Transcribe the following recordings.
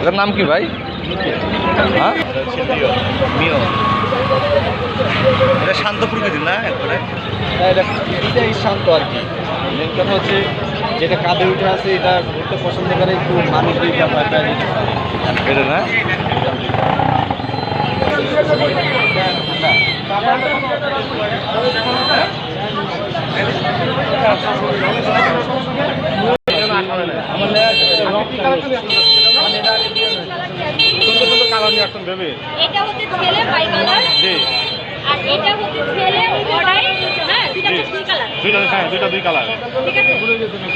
এটার নাম কি ভাই? হ্যাঁ? এটা শান্ত প্রকৃতির না একবারে? এটা এটাই শান্ত আর কি। মেন কথা হচ্ছে যেটা কাঁধে উঠে আছে এটা ঘুরতে পছন্দ করে একটু মানুষ দিকে পাটা এটা না এটা হচ্ছে ছেলে বাই কালার আর এটা হচ্ছে ছেলে অর্ডার হ্যাঁ দুইটা দুই কালার দুইটা হ্যাঁ দুইটা দুই কালার ঠিক আছে?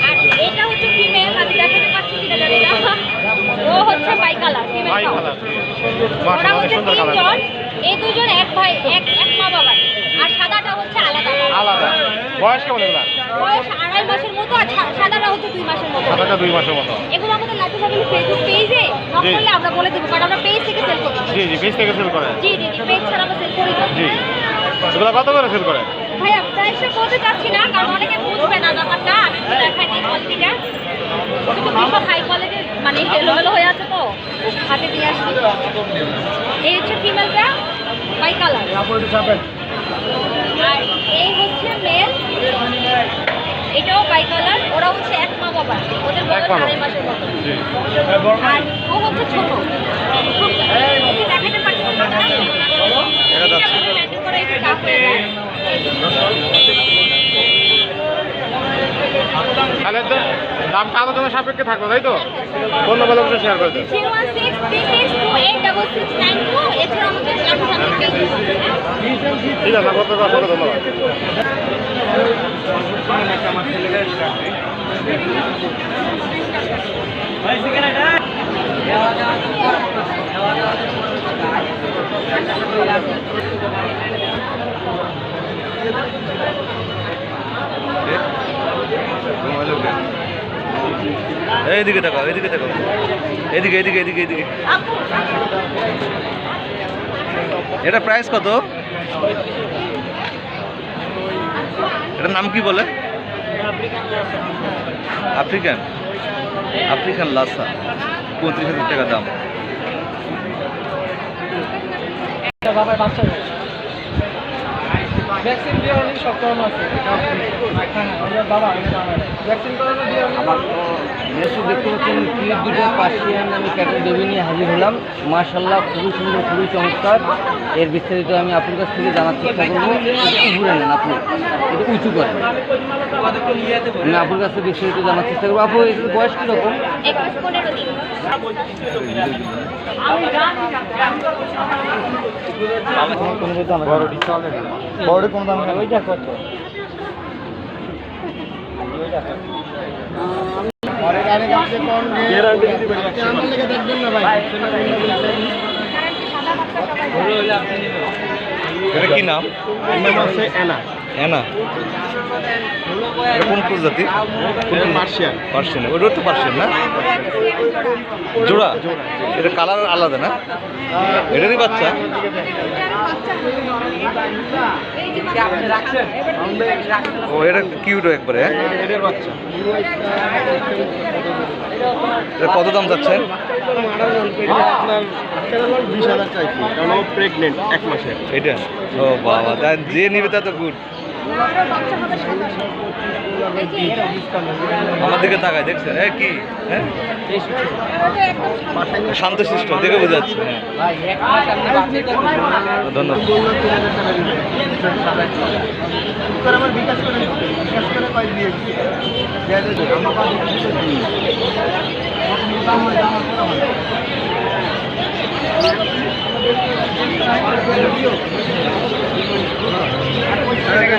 আর এটা হচ্ছে ফিমেল আমি দেখাতে পাচ্ছি কিনা জানি না ও হচ্ছে by colour female by colour ওরা হচ্ছে সুন্দর কালার তিনজন এই দুজন এক ভাই এক এক মা বাবার আর সাদাটা হচ্ছে আলাদা। আলাদা। বয়স কেমন এগুলা বয়স আড়াই মাসের মতো আর সা- সাদাটা হচ্ছে সাদাটা দুই মাসের মতো। এগুলো আমাদের লাটু ফ্যামিলি ফেসবুক পেজে নক জি। করলে আমরা বলে দেবো কারণ আমরা পেজ থেকে সেল করি। জি জি বেশ থেকে সেল করে। জি জি জি পেজ ছাড়া আমরা সেল করি না। জি। এগুলা কত করে সেল করে? ভাইয়া প্রাইসটা বলতে চাচ্ছি না কারণ অনেকে বুঝবে না ব্যাপারটা আমি দেখাই দিই কোয়ালিটিটা ভীষণ হাই কোয়ালিটির মানে এলোমেলো হয়ে আছে তো হাতে দিয়ে আসি এই হচ্ছে ফিমেলটা বাই কালার আর এই হচ্ছে মেল এটাও বাই কালার ওরা হচ্ছে এক মা বাবা ওদের বয়স। আড়াই মাসের মতো। আর ও হচ্ছে ছোট। দেখাতে পারছি না দেখা যাচ্ছে। এটা maintain করা একটু tough হয়ে যায়। তাহলে তো দামটা আলোচনা সাপেক্ষে থাকবে তাই তো? ফোন নম্বর অবশ্যই শেয়ার করে পেজ ঠিক আছে আপনাকে অসংখ্য ধন্যবাদ। এইদিকে তাকাও এইদিকে তাকাও এদিকে এদিকে এদিকে এদিকে এটা প্রাইস কত? এটার নাম কি বলে? আফ্রিকান? আফ্রিকান লাসা পঁয়ত্রিশ হাজার টাকা দাম। ভ্যাকসিন দিয়ে অনেক সব করানো আছে। বাবা আমার নেক্সট দেখতে পাচ্ছেন ক্লিপ দুটো পার্সিয়ান আমি ক্যাটেল বেবি নিয়ে হাজির হলাম। মার্শাল্লাহ খুবই সুন্দর খুবই চমৎকার। এর বিস্তারিত আমি আপনার কাছ থেকে জানার চেষ্টা করব। একটু ঘুরে নেন আপনি একটু উঁচু করেন আমি আপনার কাছে বিস্তারিত জানার চেষ্টা করব। আপু এর বয়স কীরকম? বড় কোন দাম ওইটা কত? এটা কি নাম? অ্যানা। এটা কোন প্রজাতি? পার্সিয়ান। পার্সিয়ান। ওটা তো পার্সিয়ান না? জোড়া? এটা কালার আলাদা না? এটারই বাচ্চা? ও এটা কিউট একবারে হ্যাঁ? বাচ্চা। কত দাম যাচ্ছেন? প্রেগনেন্ট এক মাসে এটা? ও বাবা যে নিবে তা তো গুড আমার দিকে তাকায় দেখছেন এ, কি? হ্যাঁ শান্তশিষ্ট, দেখে বোঝা যাচ্ছে। হ্যাঁ ধন্যবাদ। আমার বিকাশ